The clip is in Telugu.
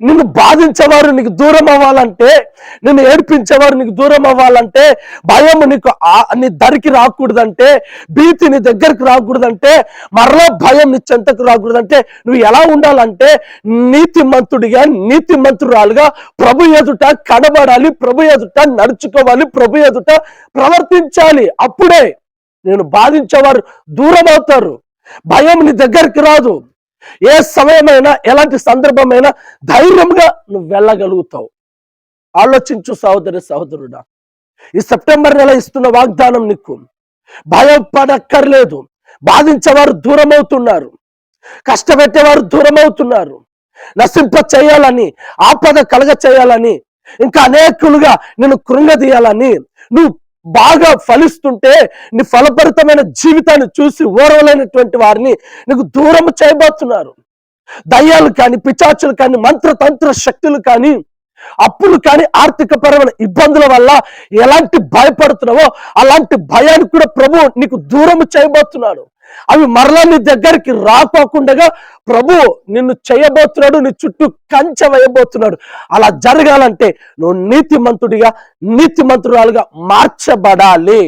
నిన్ను బాధించేవారు నీకు దూరం అవ్వాలంటే నిన్ను ఏడ్పించేవారు నీకు దూరం అవ్వాలంటే భయం నీకు నీ దరికి రాకూడదంటే భీతి నీ దగ్గరికి రాకూడదంటే మరలా భయం నీ చెంతకు రాకూడదంటే నువ్వు ఎలా ఉండాలంటే నీతిమంతుడిగా నీతిమంతురాలుగా ప్రభు ఎదుట కనబడాలి ప్రభు ఎదుట నడుచుకోవాలి ప్రభు ఎదుట ప్రవర్తించాలి. అప్పుడే నేను బాధించేవారు దూరం అవుతారు. భయం నీ దగ్గరికి రాదు. ఏ సమయమైనా ఎలాంటి సందర్భమైనా ధైర్యంగా నువ్వు వెళ్ళగలుగుతావు. ఆలోచించు సహోదరి సహోదరుడా ఈ సెప్టెంబర్ నెల ఇస్తున్న వాగ్దానం నీకు. భయపడక్కర్లేదు. బాధించేవారు దూరం అవుతున్నారు కష్టపెట్టేవారు దూరం అవుతున్నారు నశింప చేయాలని ఆపద కలగ చేయాలని ఇంకా అనేకులుగా నేను కృంగదీయాలని నువ్వు బాగా ఫలిస్తుంటే నీ ఫలభరితమైన జీవితాన్ని చూసి ఓరవలేనటువంటి వారిని నీకు దూరం చేయబోతున్నారు. దయ్యాలు కానీ పిచాచులు కానీ మంత్రతంత్ర శక్తులు కానీ అప్పులు కానీ ఆర్థిక పరమైన ఇబ్బందుల వల్ల ఎలాంటి భయపడుతున్నావో అలాంటి భయాన్ని కూడా ప్రభు నీకు దూరం చేయబోతున్నాడు. అవి మరలా నీ దగ్గరికి రాకోకుండా ప్రభు నిన్ను చేయబోతున్నాడు నీ చుట్టూ కంచె వేయబోతున్నాడు. అలా జరగాలంటే నువ్వు నీతిమంతుడిగా నీతిమంతురాలుగా మార్చబడాలి.